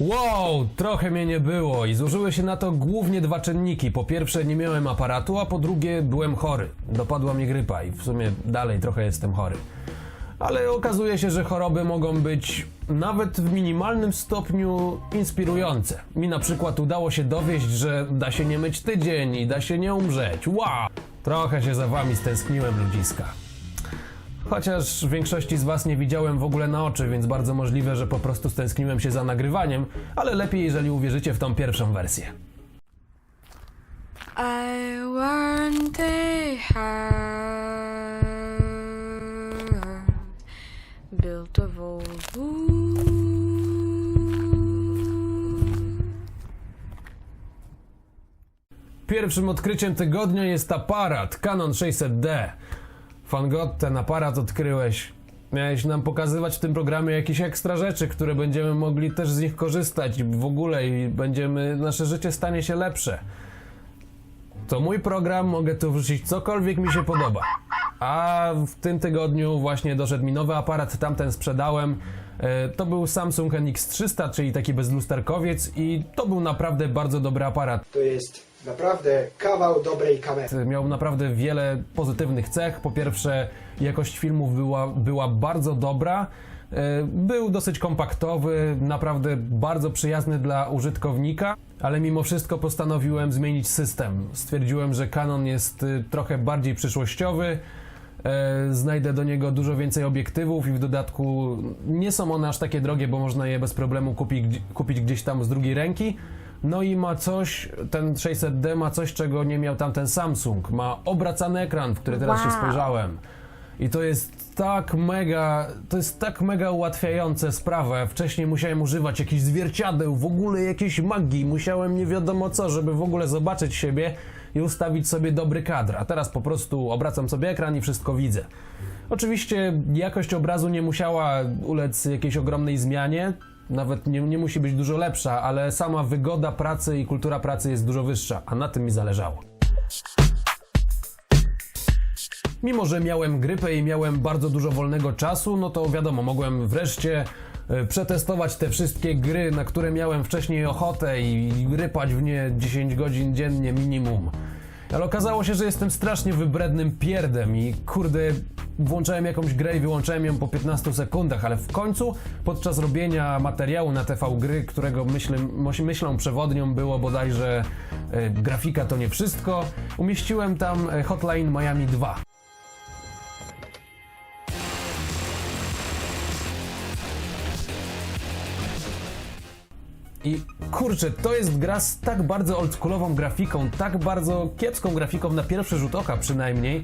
Wow, trochę mnie nie było i złożyły się na to głównie dwa czynniki. Po pierwsze nie miałem aparatu, a po drugie byłem chory. Dopadła mnie grypa i w sumie dalej trochę jestem chory. Ale okazuje się, że choroby mogą być nawet w minimalnym stopniu inspirujące. Mi na przykład udało się dowieść, że da się nie myć tydzień i da się nie umrzeć. Wow! Trochę się za wami stęskniłem, ludziska. Chociaż większości z Was nie widziałem w ogóle na oczy, więc bardzo możliwe, że po prostu stęskniłem się za nagrywaniem, ale lepiej, jeżeli uwierzycie w tą pierwszą wersję. I want a house built of old wood. Pierwszym odkryciem tygodnia jest aparat Canon 600D. Fangot, ten aparat odkryłeś. Miałeś nam pokazywać w tym programie jakieś ekstra rzeczy, które będziemy mogli też z nich korzystać w ogóle i będziemy, nasze życie stanie się lepsze. To mój program, mogę tu wrzucić cokolwiek mi się podoba. A w tym tygodniu właśnie doszedł mi nowy aparat, tamten sprzedałem. E, To był Samsung NX300, czyli taki bezlusterkowiec i to był naprawdę bardzo dobry aparat. To jest naprawdę kawał dobrej kamery. Miał naprawdę wiele pozytywnych cech. Po pierwsze, jakość filmów była, była bardzo dobra. E, Był dosyć kompaktowy, naprawdę bardzo przyjazny dla użytkownika, ale mimo wszystko postanowiłem zmienić system. Stwierdziłem, że Canon jest y, trochę bardziej przyszłościowy. E, Znajdę do niego dużo więcej obiektywów i w dodatku nie są one aż takie drogie, bo można je bez problemu kupić, kupić gdzieś tam z drugiej ręki. No i ma coś, ten 600D ma coś, czego nie miał tamten Samsung. Ma obracany ekran, w który teraz się Wow. spojrzałem. I to jest tak mega, to jest tak mega ułatwiające sprawę. Wcześniej musiałem używać jakichś zwierciadeł, w ogóle jakiejś magii. Musiałem nie wiadomo co, żeby w ogóle zobaczyć siebie i ustawić sobie dobry kadr. A teraz po prostu obracam sobie ekran i wszystko widzę. Oczywiście jakość obrazu nie musiała ulec jakiejś ogromnej zmianie. Nawet nie, nie musi być dużo lepsza, ale sama wygoda pracy i kultura pracy jest dużo wyższa, a na tym mi zależało. Mimo, że miałem grypę i miałem bardzo dużo wolnego czasu, no to wiadomo, mogłem wreszcie e, przetestować te wszystkie gry, na które miałem wcześniej ochotę i rypać w nie 10 godzin dziennie minimum. Ale okazało się, że jestem strasznie wybrednym pierdem i kurde, włączałem jakąś grę i wyłączałem ją po 15 sekundach, ale w końcu podczas robienia materiału na TV gry, którego myślę, myślą przewodnią było bodajże e, grafika to nie wszystko, umieściłem tam e, Hotline Miami 2. I kurczę, to jest gra z tak bardzo oldschoolową grafiką, tak bardzo kiepską grafiką na pierwszy rzut oka przynajmniej,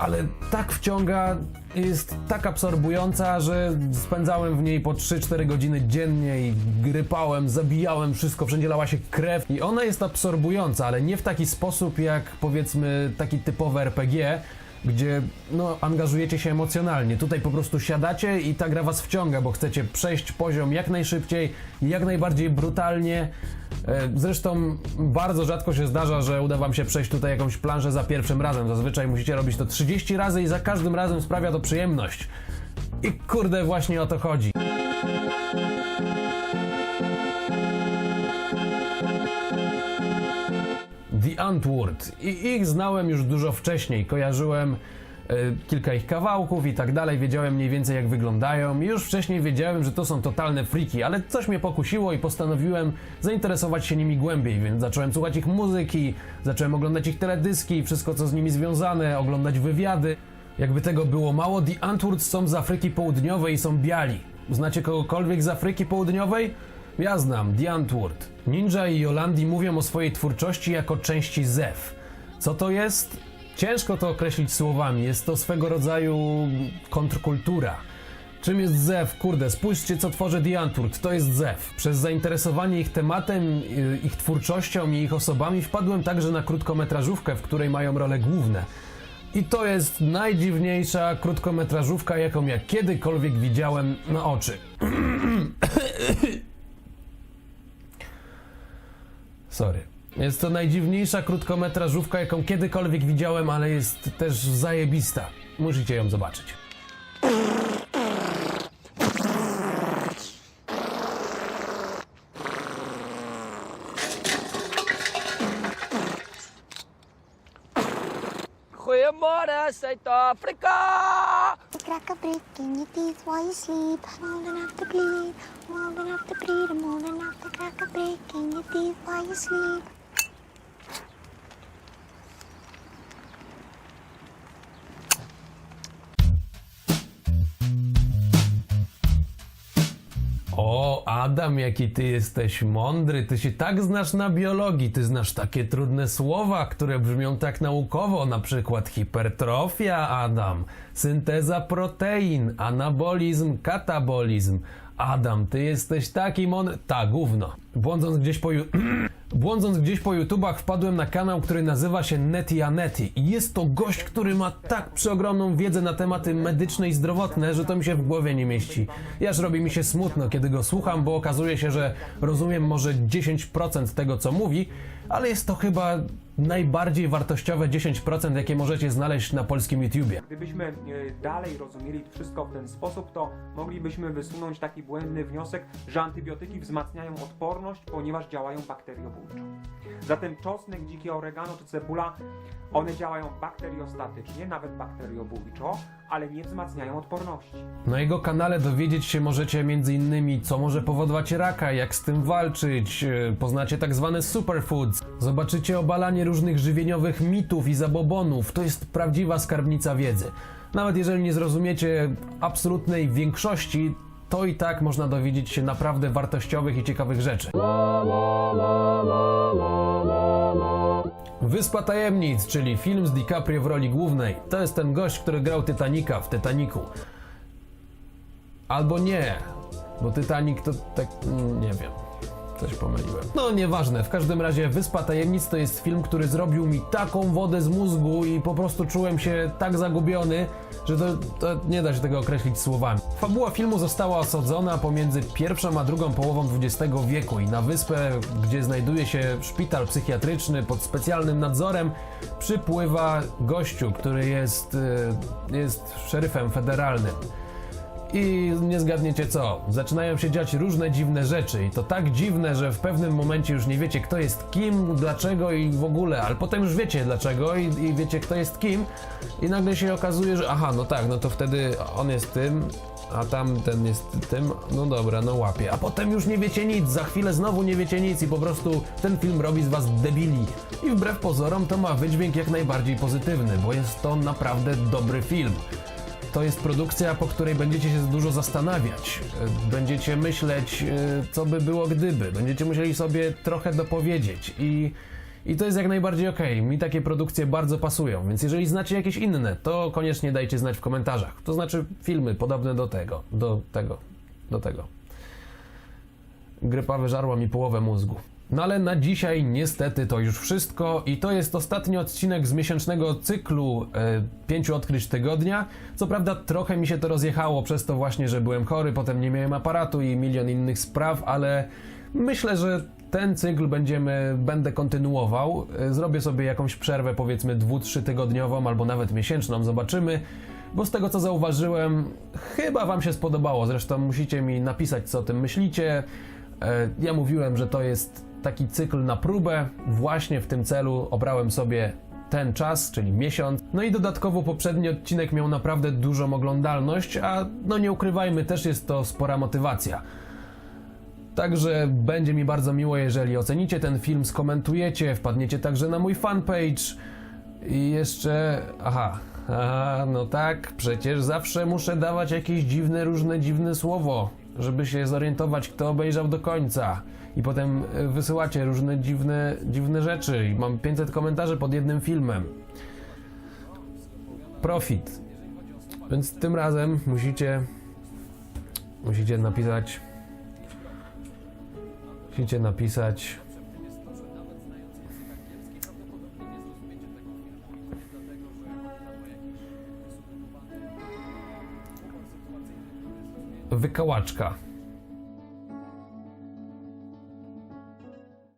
ale tak wciąga, jest tak absorbująca, że spędzałem w niej po 3-4 godziny dziennie i grypałem, zabijałem wszystko, wszędzie lała się krew. I ona jest absorbująca, ale nie w taki sposób jak powiedzmy taki typowy RPG, gdzie no, angażujecie się emocjonalnie. Tutaj po prostu siadacie i ta gra was wciąga, bo chcecie przejść poziom jak najszybciej, jak najbardziej brutalnie. E, Zresztą bardzo rzadko się zdarza, że uda wam się przejść tutaj jakąś planżę za pierwszym razem. Zazwyczaj musicie robić to 30 razy i za każdym razem sprawia to przyjemność. I kurde, właśnie o to chodzi. Antwoord. I ich znałem już dużo wcześniej. Kojarzyłem e, kilka ich kawałków i tak dalej. Wiedziałem mniej więcej jak wyglądają. Już wcześniej wiedziałem, że to są totalne friki, ale coś mnie pokusiło i postanowiłem zainteresować się nimi głębiej, więc zacząłem słuchać ich muzyki, zacząłem oglądać ich teledyski i wszystko co z nimi związane, oglądać wywiady. Jakby tego było mało, The Antwoord są z Afryki Południowej i są biali. Znacie kogokolwiek z Afryki Południowej? Ja znam, The Antwoord. Ninja i Yolandi mówią o swojej twórczości jako części ZEW. Co to jest? Ciężko to określić słowami. Jest to swego rodzaju kontrkultura. Czym jest ZEW? Kurde, spójrzcie co tworzy The Antwoord. To jest ZEW. Przez zainteresowanie ich tematem, y, ich twórczością i ich osobami wpadłem także na krótkometrażówkę, w której mają role główne. I to jest najdziwniejsza krótkometrażówka, jaką ja kiedykolwiek widziałem na oczy. Sorry. Jest to najdziwniejsza krótkometrażówka, jaką kiedykolwiek widziałem, ale jest też zajebista. Musicie ją zobaczyć. Goeiemôre Suid-Afrika! Africa! Crack a brick in your teeth while you sleep. I'm old enough to bleed. I'm old enough to bleed. I'm old enough to crack a brick in your teeth while you sleep. Adam, jaki ty jesteś mądry, ty się tak znasz na biologii, ty znasz takie trudne słowa, które brzmią tak naukowo, na przykład hipertrofia, Adam, synteza protein, anabolizm, katabolizm. Adam, ty jesteś taki mądry... Ta, gówno. Błądząc gdzieś po... Błądząc gdzieś po YouTubach wpadłem na kanał, który nazywa się Neti Aneti i jest to gość, który ma tak przeogromną wiedzę na tematy medyczne i zdrowotne, że to mi się w głowie nie mieści. Aż robi mi się smutno, kiedy go słucham, bo okazuje się, że rozumiem może 10% tego, co mówi, ale jest to chyba najbardziej wartościowe 10%, jakie możecie znaleźć na polskim YouTubie. Gdybyśmy e, dalej rozumieli wszystko w ten sposób, to moglibyśmy wysunąć taki błędny wniosek, że antybiotyki wzmacniają odporność, ponieważ działają bakteriobójczo. Zatem czosnek, dzikie oregano czy cebula, one działają bakteriostatycznie, nawet bakteriobójczo, ale nie wzmacniają odporności. Na jego kanale dowiedzieć się możecie m.in. co może powodować raka, jak z tym walczyć, e, poznacie tak zwane superfoods, zobaczycie obalanie różnych żywieniowych mitów i zabobonów. To jest prawdziwa skarbnica wiedzy. Nawet jeżeli nie zrozumiecie absolutnej większości, to i tak można dowiedzieć się naprawdę wartościowych i ciekawych rzeczy. Wyspa Tajemnic, czyli film z DiCaprio w roli głównej. To jest ten gość, który grał Titanica w Titanicu. Albo nie, bo Titanic to tak, mm, nie wiem, coś pomyliłem. No nieważne, w każdym razie Wyspa Tajemnic to jest film, który zrobił mi taką wodę z mózgu i po prostu czułem się tak zagubiony, że to, to nie da się tego określić słowami. Fabuła filmu została osadzona pomiędzy pierwszą a drugą połową XX wieku i na wyspę, gdzie znajduje się szpital psychiatryczny pod specjalnym nadzorem, przypływa gościu, który jest, y, jest szeryfem federalnym. I nie zgadniecie co, zaczynają się dziać różne dziwne rzeczy i to tak dziwne, że w pewnym momencie już nie wiecie kto jest kim, dlaczego i w ogóle, ale potem już wiecie dlaczego i, i wiecie kto jest kim i nagle się okazuje, że aha, no tak, no to wtedy on jest tym, a tamten jest tym, no dobra, no łapie. A potem już nie wiecie nic, za chwilę znowu nie wiecie nic i po prostu ten film robi z was debili. I wbrew pozorom to ma wydźwięk jak najbardziej pozytywny, bo jest to naprawdę dobry film. To jest produkcja, po której będziecie się dużo zastanawiać. E, Będziecie myśleć, e, co by było gdyby. Będziecie musieli sobie trochę dopowiedzieć i, i to jest jak najbardziej okej. Mi takie produkcje bardzo pasują, więc jeżeli znacie jakieś inne, to koniecznie dajcie znać w komentarzach. To znaczy filmy podobne do tego, do tego, do tego. Grypa wyżarła mi połowę mózgu. No ale na dzisiaj niestety to już wszystko i to jest ostatni odcinek z miesięcznego cyklu e, pięciu odkryć tygodnia. Co prawda trochę mi się to rozjechało przez to właśnie, że byłem chory, potem nie miałem aparatu i milion innych spraw, ale myślę, że ten cykl będziemy, będę kontynuował. E, Zrobię sobie jakąś przerwę powiedzmy dwu, trzy tygodniową albo nawet miesięczną, zobaczymy. Bo z tego co zauważyłem, chyba Wam się spodobało. Zresztą musicie mi napisać, co o tym myślicie. E, Ja mówiłem, że to jest taki cykl na próbę. Właśnie w tym celu obrałem sobie ten czas, czyli miesiąc. No i dodatkowo poprzedni odcinek miał naprawdę dużą oglądalność, a no nie ukrywajmy, też jest to spora motywacja. Także będzie mi bardzo miło, jeżeli ocenicie ten film, skomentujecie, wpadniecie także na mój fanpage. I jeszcze. Aha. A, no tak, przecież zawsze muszę dawać jakieś dziwne, różne dziwne słowo, żeby się zorientować, kto obejrzał do końca. I potem y, wysyłacie różne dziwne, dziwne rzeczy. I mam 500 komentarzy pod jednym filmem. Profit. Więc tym razem musicie. Musicie napisać. Musicie napisać. Wykałaczka.